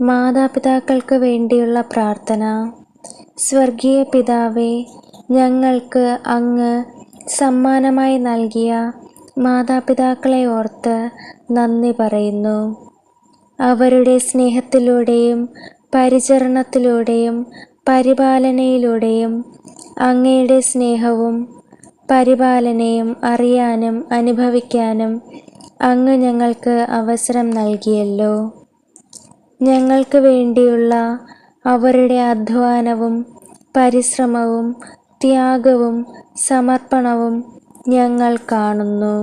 മാതാപിതാക്കൾക്ക് വേണ്ടിയുള്ള പ്രാർത്ഥന. സ്വർഗീയ പിതാവേ ഞങ്ങൾക്ക് അങ്ങ് സമ്മാനമായി നൽകിയ മാതാപിതാക്കളെ ഓർത്ത് നന്ദി പറയുന്നു. അവരുടെ സ്നേഹത്തിലൂടെയും പരിചരണത്തിലൂടെയും പരിപാലനയിലൂടെയും അങ്ങയുടെ സ്നേഹവും പരിപാലനയും അറിയാനും അനുഭവിക്കാനും അങ്ങ് ഞങ്ങൾക്ക് അവസരം നൽകിയല്ലോ. ഞങ്ങൾക്ക് വേണ്ടിയുള്ള അവരുടെ അധ്വാനവും പരിശ്രമവും ത്യാഗവും സമർപ്പണവും ഞങ്ങൾ കാണുന്നു.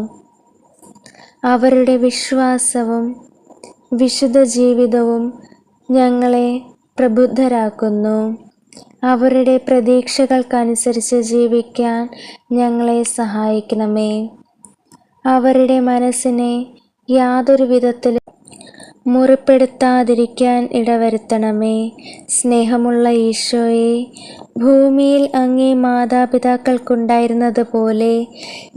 അവരുടെ വിശ്വാസവും വിശുദ്ധ ജീവിതവും ഞങ്ങളെ പ്രബുദ്ധരാക്കുന്നു. അവരുടെ പ്രതീക്ഷകൾക്കനുസരിച്ച് ജീവിക്കാൻ ഞങ്ങളെ സഹായിക്കണമേ. അവരുടെ മനസ്സിനെ യാതൊരു വിധത്തിലും മുറിപ്പെടുത്താതിരിക്കാൻ ഇടവരുത്തണമേ. സ്നേഹമുള്ള ഈശോയെ ഭൂമിയിൽ അങ്ങേ മാതാപിതാക്കൾക്കുണ്ടായിരുന്നതുപോലെ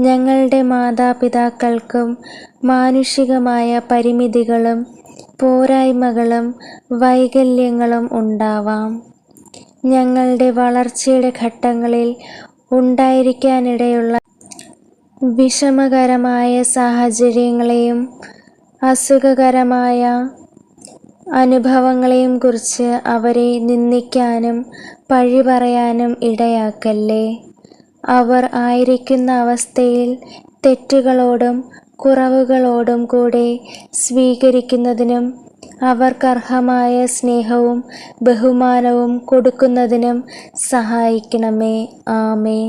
ഞങ്ങളുടെ മാതാപിതാക്കൾക്കും മാനുഷികമായ പരിമിതികളും പോരായ്മകളും വൈകല്യങ്ങളും ഉണ്ടാവാം. ഞങ്ങളുടെ വളർച്ചയുടെ ഘട്ടങ്ങളിൽ ഉണ്ടായിരിക്കാനിടയുള്ള വിഷമകരമായ സാഹചര്യങ്ങളെയും അസുഖകരമായ അനുഭവങ്ങളെയും കുറിച്ച് അവരെ നിന്ദിക്കാനും പഴി പറയാനും ഇടയാക്കല്ലേ? അവർ ആയിരിക്കുന്ന അവസ്ഥയിൽ തെറ്റുകളോടും കുറവുകളോടും കൂടെ സ്വീകരിക്കുന്നതിനും അവർക്കർഹമായ സ്നേഹവും ബഹുമാനവും കൊടുക്കുന്നതിനും സഹായിക്കണമേ. ആമേ